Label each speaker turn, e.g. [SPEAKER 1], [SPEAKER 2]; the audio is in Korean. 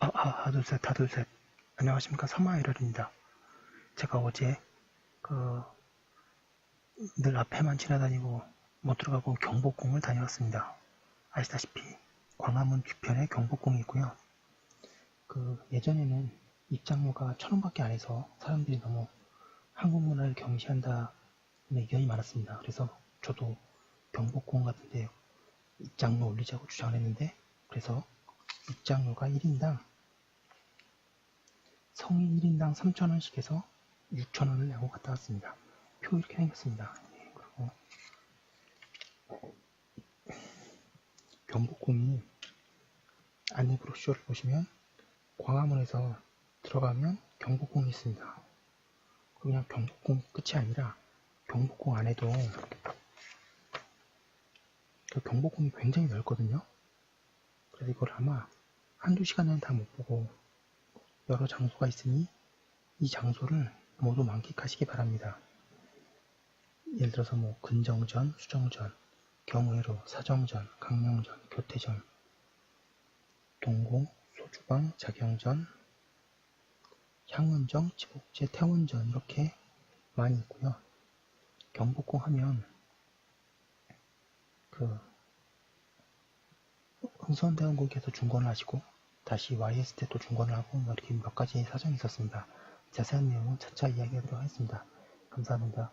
[SPEAKER 1] 아, 아, 하나, 둘, 셋, 하나, 둘, 셋. 안녕하십니까. 사마이럴입니다. 제가 어제, 그, 늘 앞에만 지나다니고 못 들어가고 경복궁을 다녀왔습니다. 아시다시피 광화문 뒤편에 경복궁이 있고요. 그, 예전에는 입장료가 천 원밖에 안 해서 사람들이 너무 한국 문화를 경시한다는 의견이 많았습니다. 그래서 저도 경복궁 같은데 입장료 올리자고 주장을 했는데, 그래서 입장료가 1인당 성인 1인당 3,000원씩 해서 6,000원을 내고 갔다 왔습니다. 표 이렇게 생겼습니다. 예, 그리고 경복궁이 안내 브로셔를 보시면 광화문에서 들어가면 경복궁이 있습니다. 그냥 경복궁 끝이 아니라 경복궁 안에도 그 경복궁이 굉장히 넓거든요. 그래서 이걸 아마 한두 시간은 다 못 보고 여러 장소가 있으니 이 장소를 모두 만끽하시기 바랍니다. 예를 들어서 뭐 근정전, 수정전, 경회로, 사정전, 강령전, 교태전, 동공, 소주방, 자경전, 향은정, 지복제, 태원전 이렇게 많이 있고요. 경복궁 하면 그 흥선대원군께서 중건을 하시고 다시 YS 때또 중건을 하고 뭐 이렇게 몇 가지 사정이 있었습니다. 자세한 내용은 차차 이야기하도록 하겠습니다. 감사합니다.